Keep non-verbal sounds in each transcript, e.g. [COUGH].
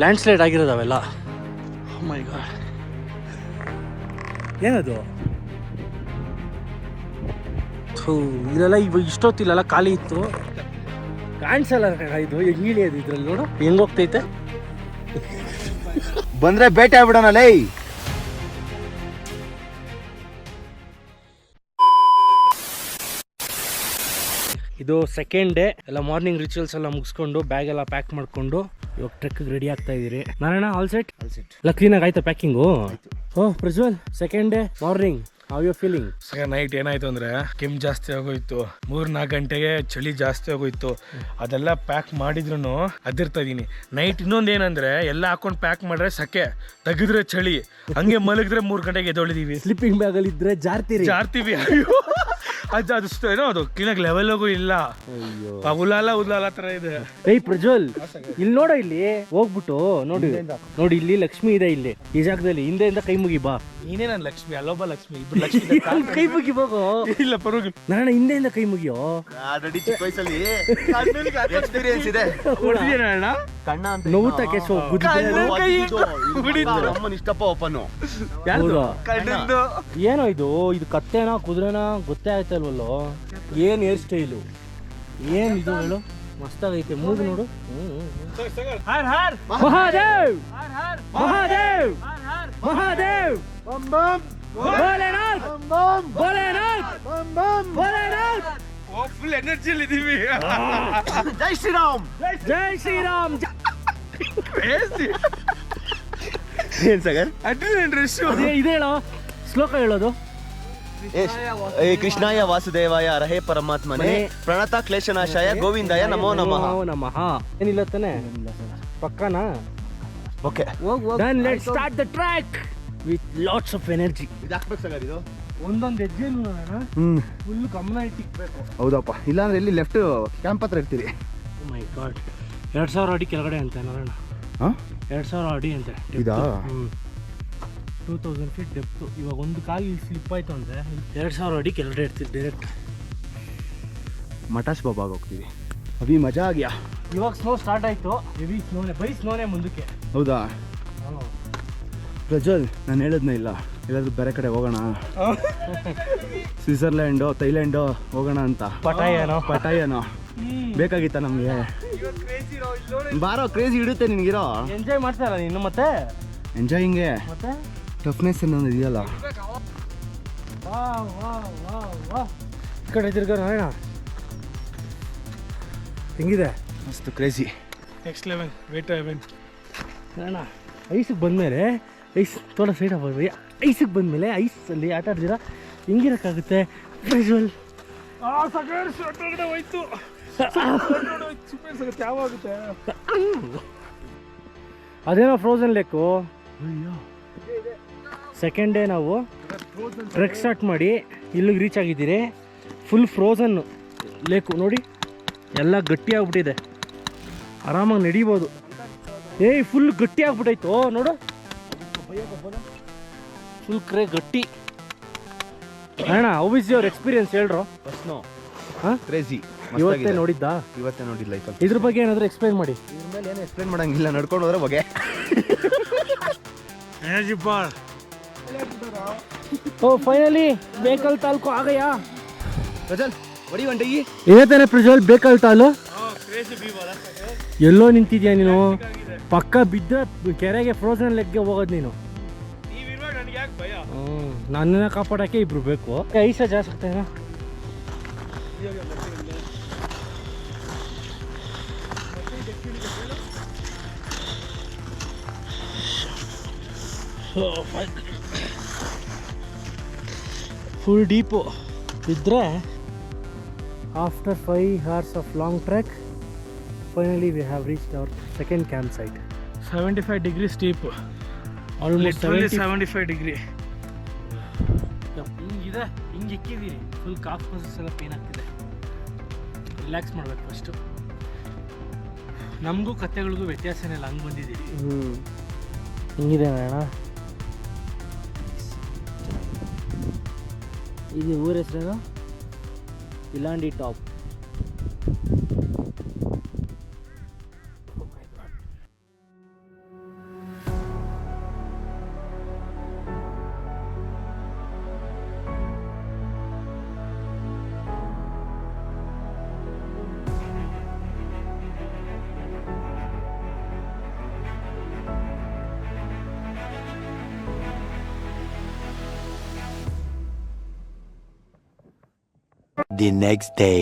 Land slide ಆಗಿರೋದು ಅವೆಲ್ಲ. ಮೈ god ಏನದು? ಥೂ ಇದೆಲ್ಲ ಇವಾಗ ಇಷ್ಟೊತ್ತಿಲ್ಲ ಖಾಲಿ ಇತ್ತು. ಕಾಣಿಸಲ್ಲ ಕಣ ಇದು ಹೀಳಿಯದು ಇಳಿಯೋದು ಇದ್ರಲ್ಲಿ ನೋಡು. ಹೆಂಗೋಗ್ತೈತೆ ಬಂದ್ರೆ ಬೇಟೆ ಆಗ್ಬಿಡೋಣ ಲೈ. ಇದು ಸೆಕೆಂಡ್ ಡೇ ಎಲ್ಲ ಮಾರ್ನಿಂಗ್ ರಿಚುವಲ್ಸ್ ಎಲ್ಲ ಮುಗಿಸ್ಕೊಂಡು ಬ್ಯಾಗ್ ಎಲ್ಲ ಪ್ಯಾಕ್ ಮಾಡ್ಕೊಂಡು ಇವಾಗ ಟ್ರೆಕ್ ರೆಡಿ ಆಗ್ತಾ ಇದೀರಿ ನಾರಾಯಣ ಆಲ್ ಸೆಟ್ ಆಲ್ ಎಲ್ಲ ಕ್ಲೀನಾಗಿ ಆಯ್ತಾ packing oh Prajwal second day morning how you feeling night ಏನಾಯ್ತು ಅಂದ್ರೆ ಕೆಮ್ಮು ಜಾಸ್ತಿ ಆಗೋಯ್ತು. ಮೂರ್ ನಾಲ್ಕು ಗಂಟೆಗೆ ಚಳಿ ಜಾಸ್ತಿ ಆಗೋಯ್ತು. ಅದೆಲ್ಲ ಪ್ಯಾಕ್ ಮಾಡಿದ್ರು ಅದಿರ್ತಾ ಇದೀನಿ. ನೈಟ್ ಇನ್ನೊಂದು ಏನಂದ್ರೆ ಎಲ್ಲ ಹಾಕೊಂಡು ಪ್ಯಾಕ್ ಮಾಡ್ರೆ ಸಕೆ ತೆಗೆದ್ರೆ ಚಳಿ. ಹಂಗೆ ಮಲಗಿದ್ರೆ ಮೂರ್ ಗಂಟೆಗೆ ಎದ್ದೊಳಿದೀವಿ. ಸ್ಲಿಪ್ಪಿಂಗ್ ಬ್ಯಾಗ್ ಅಲ್ಲಿ ಇದ್ರೆ ಜಾರ್ತೀರಿ. ಜಾರ್ತೀವಿ. ಅಯ್ಯೋ. ಅದು ಅದು ಸ- ಏನೋ ಅದು ಕ್ಲೀನಾಗಿ ಲೆವೆಲ್ಗೂ ಇಲ್ಲ. ಆ ಉಲಾಲ ಉಲಾಲ ತರ ಇದೆ. ಏಯ್ ಪ್ರಜ್ವಲ್ ಇಲ್ಲಿ ನೋಡ ಇಲ್ಲಿ ಹೋಗ್ಬಿಟ್ಟು ನೋಡಿ ನೋಡಿ ಇಲ್ಲಿ ಲಕ್ಷ್ಮಿ ಇದೆ ಇಲ್ಲಿ ಈ ಜಾಗದಲ್ಲಿ ಹಿಂದೆಯಿಂದ ಕೈ ಮುಗಿ ಬಾ. ನೀನೇ ನನ್ನ ಲಕ್ಷ್ಮಿ ಅಲ್ಲೊಬ್ಬ ಲಕ್ಷ್ಮಿ ಇಬ್ರು ಲಕ್ಷ್ಮಿ ಇದ್ದಾರೆ. ಕೈ ಮುಗಿ ಹೋಗೋ? ಇಲ್ಲ ಪರವಾಗಿಲ್ಲ. ನಾರಾಯಣ ಹಿಂದೆಯಿಂದ ಕೈ ಮುಗಿಯೋ? ಆಲ್ರೆಡಿ ಚಿಕ್ಕ ವಯಸ್ಸಲ್ಲಿ. ಎಕ್ಸ್ಪೀರಿಯನ್ಸ್ ಇದೆ. ಹೊಡ್ದಿದ್ದೀನಣ್ಣ? ಕಣ್ಣ ಅಂತ ನೋವುತ್ತಾ ಕೇಶವ ಅಮ್ಮನ ಇಷ್ಟಪ್ಪ ಒಪ್ಪನು ಹೌದಾ ಏನೋ ಇದು ಇದು ಕತ್ತೆನಾ ಕುದುರೆನಾ ಗೊತ್ತೇ ಆಯ್ತಾ ಇಲ್ವಲ್ಲೋ ಏನ್ ಹೇರ್ ಸ್ಟೈಲು ಏನ್ ಇದು ಹೇಳು? ಮಸ್ತಾಗೈತೆ ಮೂಗು ನೋಡು. ಮಹಾದೇವ್! ಮಹಾದೇವ್! ಮಹಾದೇವ್! ಭೋಲೆನಾಥ್! ಭೋಲೆನಾಥ್! ಭೋಲೆನಾಥ್! ಫುಲ್ ಎನರ್ಜಿಯಲ್ಲಿ ಇದೀವಿ. [COUGHS] ಜೈ ಶ್ರೀರಾಮ್. ಜೈ ಶ್ರೀರಾಮ್! ಜ- ಏನ್ ಸಗರ್? ಅಡ್ರಿನಲ್ ರಶ್ ಅದೇ ಇದು ಹೇಳೋ? ಶ್ಲೋಕ ಹೇಳೋದು? ಕೃಷ್ಣಾಯ ವಾಸುದೇವಾಯ ರಹೇ ಪರಮಾತ್ಮನೇ. ಮನೆ. ಪ್ರಣತ ಕ್ಲೇಶನಾಶಾಯ ಗೋವಿಂದಾಯ ನಮೋ ನಮಃ. ನಮೋ ನಮಃ. ಏನಿಲ್ಲ ತಾನೆ? ಪಕ್ಕನಾ? Okay. Then let's start the track with lots of energy. ಇದು ಹಾಕ್ಬೇಕು ಇದು ಒಂದೊಂದು ಹೆಜ್ಜೆನು ಫುಲ್ ಗಮನ ಇಟ್ಟಿಕ್ಬೇಕು. ಹೌದಪ್ಪ. ಇಲ್ಲಾಂದ್ರೆ ಎಲ್ಲಿ ಲೆಫ್ಟ್ ಕ್ಯಾಂಪ್ ಹತ್ರ ಇರ್ತೀರಿ? ಮೈ ಗಾಡ್ ಎರಡು ಸಾವಿರ ಅಡಿ ಕೆಳಗಡೆ ಅಂತ ನೋಡೋಣ ಹಾ? ಎರಡು ಸಾವಿರ ಅಡಿ ಅಂತ. ಇದಾ? ಟೂ ತೌಸಂಡ್ ಫೀಟ್ ಡೆಪ್ತು ಇವಾಗ ಒಂದು ಕಾಲು ಸ್ಲಿಪ್ ಆಯಿತು ಅಂದರೆ ಎರಡು ಸಾವಿರ ಅಡಿ ಕೆಳಗಡೆ ಇರ್ತೀವಿ ಡೈರೆಕ್ಟ್ ಮಟಾಶ್ ಬಾಬಾಗ ಹೋಗ್ತೀವಿ ಅಭಿ ಮಜಾ ಆಗ್ಯಾ? ಇವಾಗ ಸ್ನೋ ಸ್ಟಾರ್ಟ್ ಆಯಿತು. ಹೆವಿ ಸ್ನೋನೆ ಬೈ ಸ್ನೋನೇ ಮುಂದಕ್ಕೆ. ಹೌದಾ? ಪ್ರಜ್ವಲ್ ನಾನು ಹೇಳೋದ್ನೇ ಇಲ್ಲ. ಎಲ್ಲಾದ್ರೂ ಬೇರೆ ಕಡೆ ಹೋಗೋಣ. ಸ್ವಿಟ್ಜರ್ಲ್ಯಾಂಡು ಥೈಲ್ಯಾಂಡು ಹೋಗೋಣ ಅಂತ. ಪಟಾಯನೋ. ಪಟಾಯನೋ. ಬೇಕಾಗಿತ್ತ ನಮಗೆ? ಬಾರೋ ಕ್ರೇಜ್ ಇಡುತ್ತೆ ನಿನಗಿರೋ. ಎಂಜಾಯ್ ಮಾಡ್ತಾರ ನೀನು ಮತ್ತೆ? ಎಂಜಾಯಿಂಗೇ ಮತ್ತೆ? ಟಫ್ನೆಸ್ ಅನ್ನೋದು ಇದೆಯಲ್ಲ? ಈ ಕಡೆ ತಿರ್ಗ ನಾರಾಯಣ ಹೆಂಗಿದೆ? ಮಸ್ತು crazy next level wait level Narayana ಐಸಿಗೆ ಬಂದಮೇಲೆ ಐಸ್ ತೋಟ ಸೈಡ್ ಆಗ್ಬೋದು ಐಸಿಗೆ ಬಂದಮೇಲೆ ಐಸಲ್ಲಿ ಆಟ ಆಡ್ದಿರ ಹಿಂಗಿರೋಕ್ಕಾಗುತ್ತೆ? ವಿಜುವಲ್ ಹೋಯ್ತು. ಯಾವಾಗುತ್ತೆ ಅದೇನೋ ಫ್ರೋಸನ್ ಲೇಕು ಸೆಕೆಂಡ್ ಡೇ ನಾವು ಟ್ರೆಕ್ ಸ್ಟಾರ್ಟ್ ಮಾಡಿ ಇಲ್ಲಿಗೆ ರೀಚ್ ಆಗಿದ್ದೀರಿ. ಫುಲ್ ಫ್ರೋಸನ್ ಲೇಕು ನೋಡಿ ಎಲ್ಲ ಗಟ್ಟಿ ಆಗ್ಬಿಟ್ಟಿದೆ. ಆರಾಮಾಗಿ ನಡಿಬೋದು. ಏಯ್ ಫುಲ್ ಗಟ್ಟಿ ಆಗ್ಬಿಟ್ಟೈತು ನೋಡು. ಫುಲ್ ಕ್ರೇ ಗಟ್ಟಿ. ಅಣ್ಣ ಹೌ ಇಸ್ ಯುವರ್ ಎಕ್ಸ್ಪೀರಿಯನ್ಸ್ ಹೇಳ್ರು. ಫಸ್ಟ್ನು ಹಾಂ? ಕ್ರೇಜಿ ಇವತ್ತೇ ನೋಡಿದ್ದಾ? ಇವತ್ತೇ ನೋಡಿಲ್ಲ ಇದ್ರ ಬಗ್ಗೆ ಏನಾದರೂ ಎಕ್ಸ್ಪ್ಲೈನ್ ಮಾಡಿ. ಇದ್ರ ಮೇಲೆ ಏನು ಎಕ್ಸ್ಪ್ಲೈನ್ ಮಾಡಂಗಿಲ್ಲ. ನಡ್ಕೊಂಡು ಹೋದ್ರೆ ಬಗ್ಗೆ ಎನರ್ಜಿ ಓ ಫೈನಲಿ ಬೇಕಲ್ ತಾಲೂಕು ಆಗಯ್ಯಾ. ಪ್ರಜ್ವಲ್ ಬಡಿ ಒಂಟೆ ಈ ಏನಾಯ್ತಾನೆ ಪ್ರಜ್ವಲ್ ಬೇಕಲ್ ತಾಲು? ಎಲ್ಲೋ ನಿಂತಿದ್ಯಾ ನೀನು? ಪಕ್ಕ ಬಿದ್ದ ಕೆರೆಗೆ ಫ್ರೋಸನ್ ಲೆಗ್ಗೆ ಹೋಗೋದು ನೀನು. ನನ್ನ ನನಗೆ ಯಾಕೆ ಭಯ? ನನ್ನನ್ನ ಕಾಪಾಡಕ್ಕೆ ಇಬ್ರು ಬೇಕು. ಐಸ ಜಾಸ್ತಿ ಆಗ್ತಾಯಿನ ಫುಲ್ ಡೀಪು ಬಿದ್ದರೆ after five hours of long track finally we have reached our second camp site seventy five degree steep almost seventy five degree ಹಿಂಗಿದೆ ಹಿಂಗೆ ಇಕ್ಕಿದ್ದೀರಿ ಫುಲ್ ಕಾಫ್ ಮಸಲ್ಸ್ ಎಲ್ಲ ಪೇನ್ ಆಗ್ತಿದೆ. ರಿಲ್ಯಾಕ್ಸ್ ಮಾಡಬೇಕು ಫಸ್ಟು ನಮಗೂ ಕತೆಗಳಿಗೂ ವ್ಯತ್ಯಾಸನೇ ಇಲ್ಲ ಹಂಗೆ ಹ್ಞೂ ಹಿಂಗಿದೆ ಅಣ್ಣ. ಇದು ಊರ ಹೆಸರೇನು ಇಲಾಂಡಿ the next day.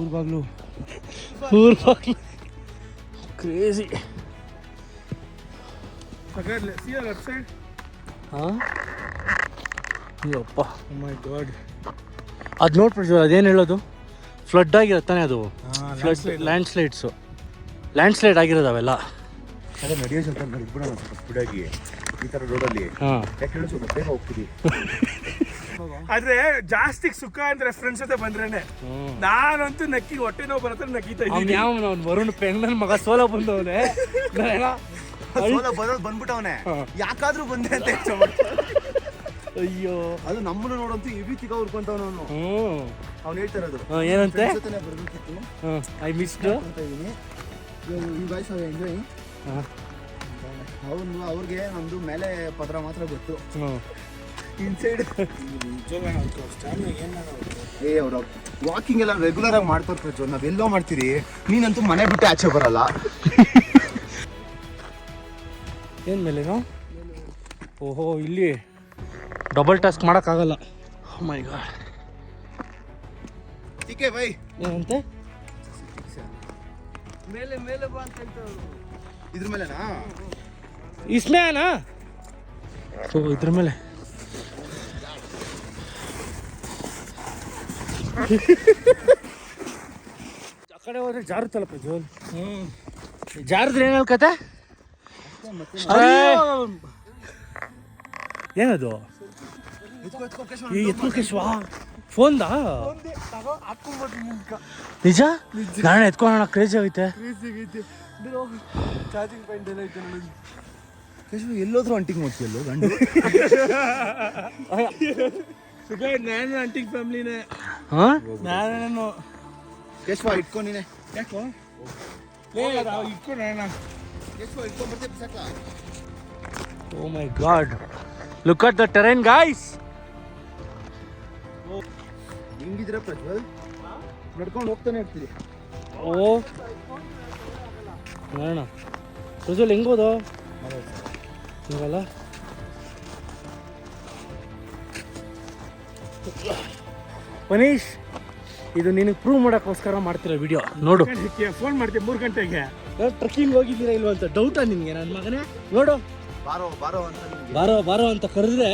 ಊರ್ ಬಾಗ್ಲು. ಊರ್ ಬಾಗ್ಲು. ಕ್ರೇಜಿ ಲೆಫ್ಟ್ ಸೈಡ್ ಹಾಂ? ಅಯ್ಯಪ್ಪ ಮೈ ಗಾಡ್ ಅದು ನೋಡ್ಬಿಟ್ಟು ಅದೇನು ಹೇಳೋದು? ಫ್ಲಡ್ ಆಗಿರತ್ತಾನೆ ಅದು. Flood landslides landslide ಆಗಿರೋದು ಅವೆಲ್ಲ. ಅದೇ ನಡೆಯೋ ಸ್ವಲ್ಪ ಬಿಡೋಣ ಸ್ವಲ್ಪ ಸ್ಪೀಡಾಗಿ ಈ ಥರ ರೋಡಲ್ಲಿ ಹಾಂ. ಯಾಕೆ ಸ್ವಲ್ಪ ಬೇಗ ಹೋಗ್ತೀವಿ. ಆದ್ರೆ ಜಾಸ್ತಿ ಸುಖ ಅಂದ್ರೆ ಫ್ರೆಂಡ್ಸ್ ಜೊತೆ ಬಂದ್ರೇನೆ. ನಾನಂತೂ ನಕ್ಕಿ ಹೊಟ್ಟೆ ನೋವು ಬರತ್ತೆ ನಕ್ಕೀತಾ ಅವ್ನು ಇದ್ದೀನಿ. ಯಾವ ಅವ್ನು ವರುಣ್ ಪೆಂಗನ್ ಮಗ ಸೋಲ ಬಂದವನೆ. ಸೋಲ ಬರೋದು ಬಂದ್ಬಿಟ್ಟವನೆ. ಯಾಕಾದ್ರೂ ಬಂದೆ ಅಂತ ಯೋಚ್ನೆ. ಅಯ್ಯೋ. ಅದು ನಮ್ಮನ್ನ ನೋಡಂತೂ ಈ ರೀತಿ ಉರ್ಕೊಂತವನು ಅವನು. ಹ್ಞೂ ಅವ್ನು ಹೇಳ್ತಾ ಇರೋದು. ಏನಂತೆ? Friends ಜೊತೆನೇ ಬರ್ಬೇಕಿತ್ತು. ಐ ಮಿಸ್ಡ್ ಅಂತ ಇದೀನಿ ಈ ಬಾಯ್ಸ್ ಅವ ಎಂಜಾಯ್ ಹಾಂ. ಅವನು ಅವ್ರಿಗೆ ನಮ್ದು ಮೇಲೆ ಪತ್ರ ಮಾತ್ರ ಗೊತ್ತು. ಇನ್ಸೈಡ್ ಏ ಅವ್ರ ವಾಕಿಂಗ್ ಎಲ್ಲ ರೆಗ್ಯುಲರ್ ಆಗಿ ಮಾಡ್ತಾರೆ ನಾವು ನಾವೆಲ್ಲೋ ಮಾಡ್ತೀರಿ. ನೀನಂತೂ ಮನೆ ಬಿಟ್ಟು ಆಚೆ ಬರಲ್ಲ. ಏನು ಮೇಲೆ ಓಹೋ ಇಲ್ಲಿ. ಡಬಲ್ ಟಾಸ್ಕ್ ಮಾಡೋಕ್ಕಾಗಲ್ಲ ಮೈ ಗಾಡ್ ಟೀಕೆ ಬೈ ಏನಂತೆ? ಮೇಲೆ ಮೇಲೆ ಬಾ ಅಂತ ಇದ್ರ ಮೇಲೆನಾ? ಇಸ್ಮೇನಾ ಓ ಇದ್ರ ಮೇಲೆ. ಆ ಕಡೆ ಹೋದ್ರೆ ಜಾರುತ್ತಲ್ಲಪ್ಪ ಜೋಲ್ ಹ್ಞೂ ಜಾರಿದ್ರೆ ಏನು ಹೇಳ್ಕತೆ? ಏನದು? ಈ ಎತ್ಕೋಕೇಶ್ವಾ ಫೋನ್ದಾ? ನಿಜ? ನಾಳೆ ಎತ್ಕೊಳ್ಳೋಣ ಕ್ರೇಜಿ ಆಗೈತೆ. ಚಾರ್ಜಿಂಗ್ ಪಾಯಿಂಟ್ ಎಲ್ಲ ಐತೆ ನನಗೆ ಎಲ್ಲೋದ್ರು ಅಂಟಿಂಗ್ ಮಾಡ್ತೀಯಲ್ಲೋ ಗಂಡು? ಸುಖ ನಾನು ಅಂಟಿಂಗ್ ಫ್ಯಾಮಿಲಿನೇ ಹಾಂ? ನಾನು ಕೇಶವ ಇಟ್ಕೊ ನೀನೆ. ಯಾಕೋ? ಇಟ್ಕೊಂಡು ಕೇಶವ ಇಟ್ಕೊಂಡ್ ಓ my god look at the terrain guys. ಹಿಂಗಿದ್ರೆ Prajwal. ನಡ್ಕೊಂಡು ಹೋಗ್ತಾನೆ ಇರ್ತೀರಿ. ಓ. ನೋಡೋಣ ಪ್ರಜ್ವಲ್ ಹೆಂಗೋದು ಹಿಂಗಲ್ಲ? ಮನೀಶ್ ಇದು ನಿನಗೆ ಪ್ರೂವ್ ಮಾಡೋಕ್ಕೋಸ್ಕರ ಮಾಡ್ತಿರೋ ವಿಡಿಯೋ ನೋಡು. ಫೋನ್ ಮಾಡ್ತೀವಿ ಮೂರು ಗಂಟೆಗೆ. ಟ್ರಕ್ಕಿಂಗ್ ಹೋಗಿದ್ದೀರಾ ಇಲ್ವ ಅಂತ ಡೌಟಾ ನಿನಗೆ ನನ್ನ ಮಗನೇ? ನೋಡು. ಬಾರೋ ಬಾರೋ ಅಂತ ನಿಮ್ಗೆ ಬಾರೋ ಬಾರೋ ಅಂತ ಕರೆದ್ರೆ.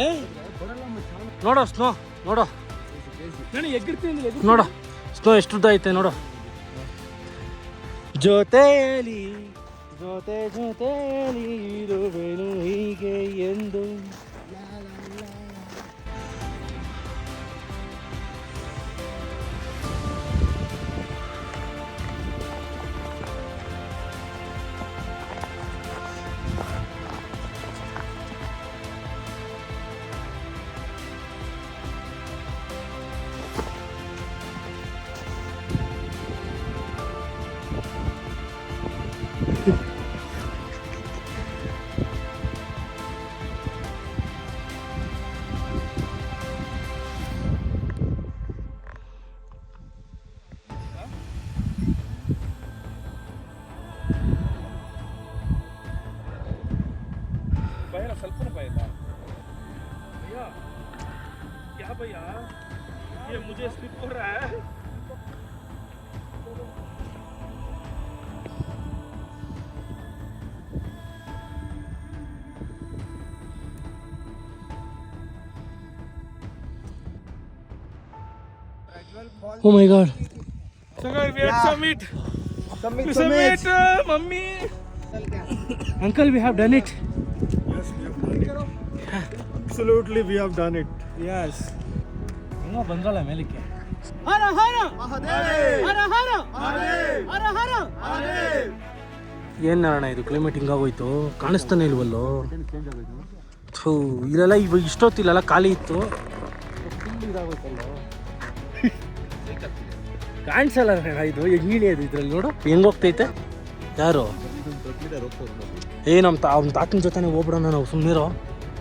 ನೋಡೋ ಸ್ನೋ ನೋಡೋ. ನೋಡು ಸ್ಲೋ ಎಷ್ಟು ಉದ್ದ ಐತೆ ನೋಡು. ಜೊತೆಯಲ್ಲಿ ಜೊತೆ ಜೊತೆಯಲ್ಲಿ ಇರುವೆನು ಹೀಗೆ ಎಂದು. क्या भैया ये मुझे स्लिप हो रहा है Oh my god. So guys, we have summit. Summit, summit, uh, mummy. Uncle, we have done it. Yes, we have done it. Absolutely, we have done it. Yes. ಹೆಂಗೋ ಬಂದ್ರಲ್ಲ ಮೇಲಕ್ಕೆ. ಏನ್ ನಾರಾಯಣ ಇದು ಕ್ಲೈಮೇಟ್ ಹಿಂಗಾಗೋಯ್ತು? ಕಾಣಿಸ್ತಾನೆ ಇಲ್ವಲ್ಲೋ? ಥೂ ಇಲ್ಲೆಲ್ಲ ಇವಾಗ ಇಷ್ಟೊತ್ತು ಇಲ್ಲೆಲ್ಲ ಖಾಲಿ ಇತ್ತು. ಕಾಣಿಸಲ್ಲ ನಾರಾಯಣ ಇದು ಹೆಂಗ್ ಇಳಿಯೋದು ಇದ್ರಲ್ಲಿ ನೋಡು. ಹೆಂಗೆ ಹೋಗ್ತೈತೆ ಯಾರು? ಏ ನಮ್ಮ ತಾ ಅವ್ನ ತಾತನ ಜೊತೆನೇ ಹೋಗ್ಬಿಡೋಣ ನಾವು ಸುಮ್ಮನಿರೋ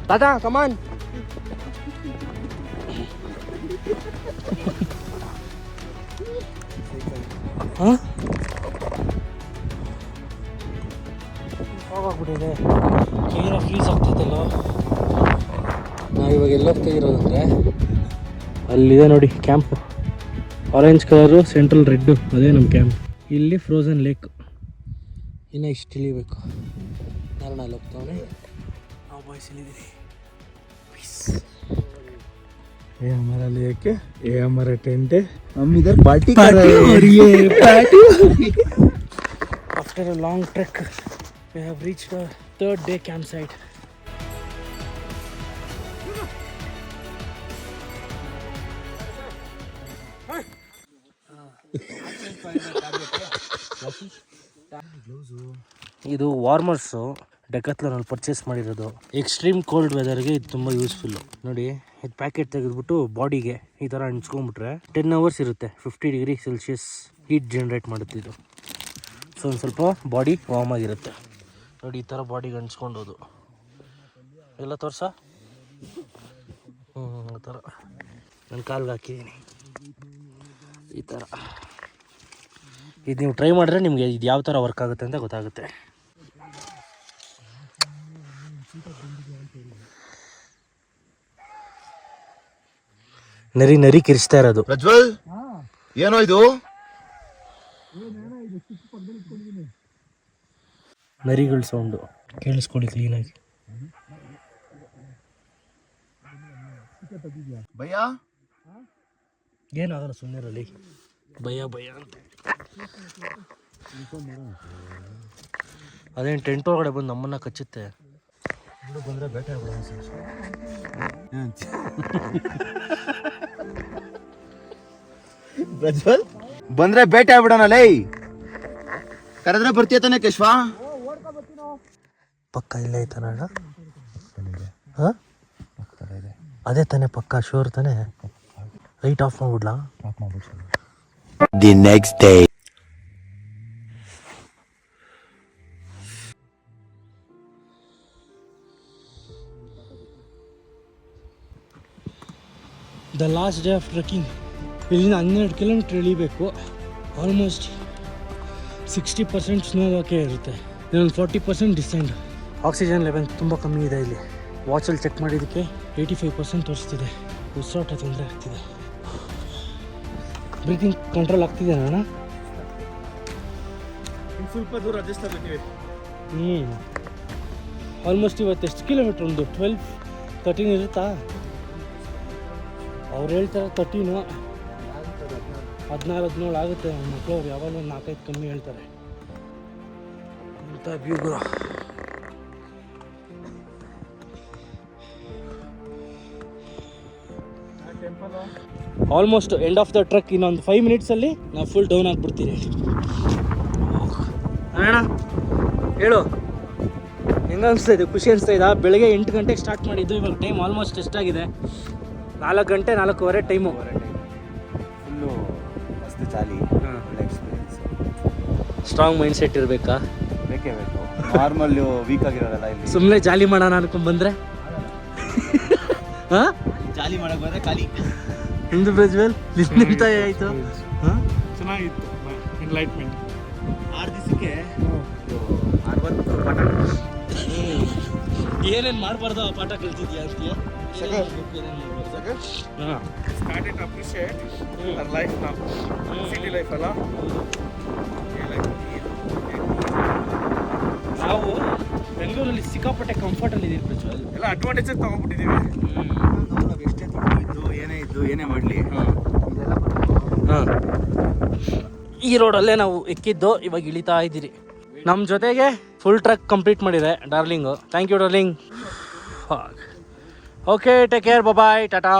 ತಾತ ಕಮಾನ್ ಹಾಂ ಹೋಗ್ಬಿಟ್ಟಿದೆ ಕೈಯೆಲ್ಲ ಫ್ರೀಸ್ ಆಗ್ತೈತಲ್ಲ ನಾವು ಇವಾಗ ಎಲ್ಲ ಹೋಗ್ತಾ ಇರೋದಂದ್ರೆ ಅಲ್ಲಿದೆ ನೋಡಿ camp orange colour central red ಅದೇ ನಮ್ಮ ಕ್ಯಾಂಪ್ ಇಲ್ಲಿ ಫ್ರೋಝನ್ ಲೇಕ್ ಇನ್ನೂ ಇಷ್ಟು ಇಳಿಬೇಕು. ನಾರಾಯಣ ಅಲ್ಲಿ ಹೋಗ್ತಾವೆ ನಾವು ಬಾಯ್ಸ್ ಇಲ್ಲಿದ್ದೀವಿ ಏ ಹಮಾರಲ್ಲಿ ಏಕೆ ಏ ಹಮಾರ ಟೆಂಟೆ हम इधर party after a long trek we have reach the third day camp site ಇದು ವಾರ್ಮರ್ಸು ಡೆಕತ್ಲನಲ್ಲಿ ಪರ್ಚೇಸ್ ಮಾಡಿರೋದು. ಎಕ್ಸ್ಟ್ರೀಮ್ ಕೋಲ್ಡ್ ವೆದರ್ಗೆ ಇದು ತುಂಬ ಯೂಸ್ಫುಲ್ಲು ನೋಡಿ, ಇದು ಪ್ಯಾಕೆಟ್ ತೆಗೆದ್ಬಿಟ್ಟು ಬಾಡಿಗೆ ಈ ಥರ ಹಂಚ್ಕೊಂಡ್ಬಿಟ್ರೆ ಟೆನ್ ಅವರ್ಸ್ ಇರುತ್ತೆ. Fifty degree Celsius heat generate ಮಾಡುತ್ತೆ ಇದು. ಸೊ ಒಂದು ಸ್ವಲ್ಪ ಬಾಡಿ ವಾರ್ಮ್ ಆಗಿರುತ್ತೆ. ನೋಡಿ, ಈ ಥರ ಬಾಡಿಗೆ ಹಂಚ್ಕೊಂಡೋದು ಎಲ್ಲ ತೋರ್ಸ? ಹ್ಞೂ ಆ ಥರ ನಾನು ಕಾಲ್ಗೆ ಹಾಕಿದ್ದೀನಿ ಈ ಥರ ಇದು ನೀವು ಟ್ರೈ ಮಾಡಿದ್ರೆ ನಿಮಗೆ ಇದು ಯಾವ ಥರ ವರ್ಕ್ ಆಗುತ್ತೆ ಅಂತ ಗೊತ್ತಾಗುತ್ತೆ. ನರಿ ನರಿ ಕಿರಿಸ್ತಾ ಇರೋದು. ಪ್ರಜ್ವಲ್? ಏನೋ ಇದು? ನರಿಗಳ ಸೌಂಡು ಕೇಳಿಸ್ಕೊಳ್ಳಿ ಕ್ಲೀನಾಗಿ ಭಯ್ಯ ಏನಾಗಲ್ಲ ಸುಮ್ಮನಿರಲಿ ಭಯ ಭಯ ಅಂತ. ಅದೇನು ಟೆಂಟ್ ಒಳಗಡೆ ಬಂದು ನಮ್ಮನ್ನ ಕಚ್ಚುತ್ತೆ. ಬಂದರೆ ಬೇಟೆ ಪ್ರಜ್ವಲ್? ಬಂದ್ರೆ ಬೇಟೆ ಆಗ್ಬಿಡೋಣ ಲೈ. ಕರೆದ್ರೆ ಬರ್ತೀಯ ತಾನೆ ಕೇಶ್ವಾ? ಪಕ್ಕ ಇಲ್ಲೇ ಐತನ ಹಾಂ? ಅದೇ ತಾನೇ ಪಕ್ಕ ಶೋರ್ ತಾನೇ? ಲೈಟ್ ಆಫ್ ಮಾಡ್ಬಿಡ್ಲಾ? The next day. The last day of trekking ಇಲ್ಲಿಂದ ಹನ್ನೆರಡು ಕಿಲೋಮೀಟ್ರ್ ಇಳಿಬೇಕು. ಆಲ್ಮೋಸ್ಟ್ ಸಿಕ್ಸ್ಟಿ ಪರ್ಸೆಂಟ್ ಸ್ನೋ ವಾಕೆ ಇರುತ್ತೆ. ಇನ್ನೊಂದು forty percent descend oxygen level ತುಂಬ ಕಮ್ಮಿ ಇದೆ ಇಲ್ಲಿ. ವಾಚಲ್ಲಿ ಚೆಕ್ ಮಾಡಿದ್ದಕ್ಕೆ ಏಯ್ಟಿ ಫೈವ್ ಪರ್ಸೆಂಟ್ ತೋರಿಸ್ತಿದೆ ಉಸಿರಾಟ ತೊಂದರೆ ಆಗ್ತಿದೆ. ಬ್ರೀತಿಂಗ್ ಕಂಟ್ರೋಲ್ ಆಗ್ತಿದೆ ನಾನು ಸ್ವಲ್ಪ ದೂರ ಅಡ್ಜಸ್ಟ್ ಹ್ಞೂ ಆಲ್ಮೋಸ್ಟ್ ಇವತ್ತು ಎಷ್ಟು ಕಿಲೋಮೀಟ್ರ್ ಒಂದು ಟ್ವೆಲ್ವ್ ತರ್ಟೀನ್ ಇರುತ್ತಾ? ಅವ್ರು ಹೇಳ್ತಾರೆ ತರ್ಟೀನು ಹದಿನಾರು ಹದಿನೇಳು ಆಗುತ್ತೆ ನಮ್ಮ ಮಕ್ಕಳು ಅವ್ರು ಯಾವಾಗಲೂ ಒಂದು ನಾಲ್ಕೈದು ಕಮ್ಮಿ ಹೇಳ್ತಾರೆ. Almost end of the trek ಇನ್ನೊಂದು ಫೈವ್ ಮಿನಿಟ್ಸಲ್ಲಿ ನಾವು ಫುಲ್ ಡೌನ್ ಆಗಿಬಿಡ್ತೀನಿ ಅಣ್ಣ, ಹೇಳು. ಹೆಂಗ ಅನಿಸ್ತಾ ಇದೆ? ಖುಷಿ ಅನಿಸ್ತಾ ಇದೆ? ಬೆಳಗ್ಗೆ ಎಂಟು ಗಂಟೆಗೆ ಸ್ಟಾರ್ಟ್ ಮಾಡಿದ್ದು, ಇವಾಗ ಟೈಮ್ ಆಲ್ಮೋಸ್ಟ್ ಎಷ್ಟಾಗಿದೆ? ನಾಲ್ಕು ಗಂಟೆ ನಾಲ್ಕೂವರೆ ಟೈಮು ಚಾಲಿ ಒಳ್ಳೆ ಎಕ್ಸ್ಪೀರಿಯನ್ಸ್ ಸ್ಟ್ರಾಂಗ್ ಮೈಂಡ್ ಸೆಟ್ ಇರಬೇಕಾ? ಬೇಕೇ ಬೇಕು. ನಾರ್ಮಲ್ ವೀಕ್ ಆಗಿರೋದಲ್ಲ ಇಲ್ಲಿ. ಸುಮ್ಮನೆ ಜಾಲಿ ಮಾಡೋಣ ಅನ್ಕೊಂಡ್ ಬಂದ್ರೆ? ಹಾಂ? ಜಾಲಿ ಮಾಡಕ್ ಬಂದ್ರೆ ಖಾಲಿ. ಹಿಂದೂ ಪ್ರಜ್ವಲ್ ನಿಂತ ಆಯಿತು? ಹಾಂ? ಚೆನ್ನಾಗಿತ್ತು. ಎನ್ಲೈಟ್ಮೆಂಟ್ ಆರು ದಿವಸಕ್ಕೆ ಅರವತ್ತು ಪಾಠ ಏನೇನು ಮಾಡಬಾರ್ದು ಆ ಪಾಠ ಕಲ್ತಿದ್ಯಾ ಅಂತೀಯ ಶೇಖರ್. ಹಾಂ. ಸ್ಟಾರ್ಟೆಡ್ ಅಪ್ರಿಷಿಯೇಟ್ ಅವರ್ ಲೈಫ್ ನಾವು ಸಿಟಿ ಲೈಫ್ ಅಲ್ಲ? ನಾವು ಬೆಂಗಳೂರಲ್ಲಿ ಸಿಕ್ಕಾಪಟ್ಟೆ ಕಂಫರ್ಟಲ್ಲಿ ಇದೀವಿ ಪ್ರಜ್ವಲ್. ಎಲ್ಲ ಅಡ್ವಾಂಟೇಜ್ ತಗೊಂಡ್ಬಿಟ್ಟಿದೀವಿ. ನಾವು ಎಷ್ಟೇ ಇದ್ದು ಏನೇ ಇದ್ದು ಏನೇ ಮಾಡಲಿ. ಹಾಂ. ಈ ರೋಡಲ್ಲೇ ನಾವು ಎಕ್ಕಿದ್ದು ಇವಾಗ ಇಳಿತಾ ಇದ್ದೀರಿ. ನಮ್ಮ ಜೊತೆಗೆ ಫುಲ್ ಟ್ರಕ್ ಕಂಪ್ಲೀಟ್ ಮಾಡಿದೆ darling thank you darling okay take care bye tata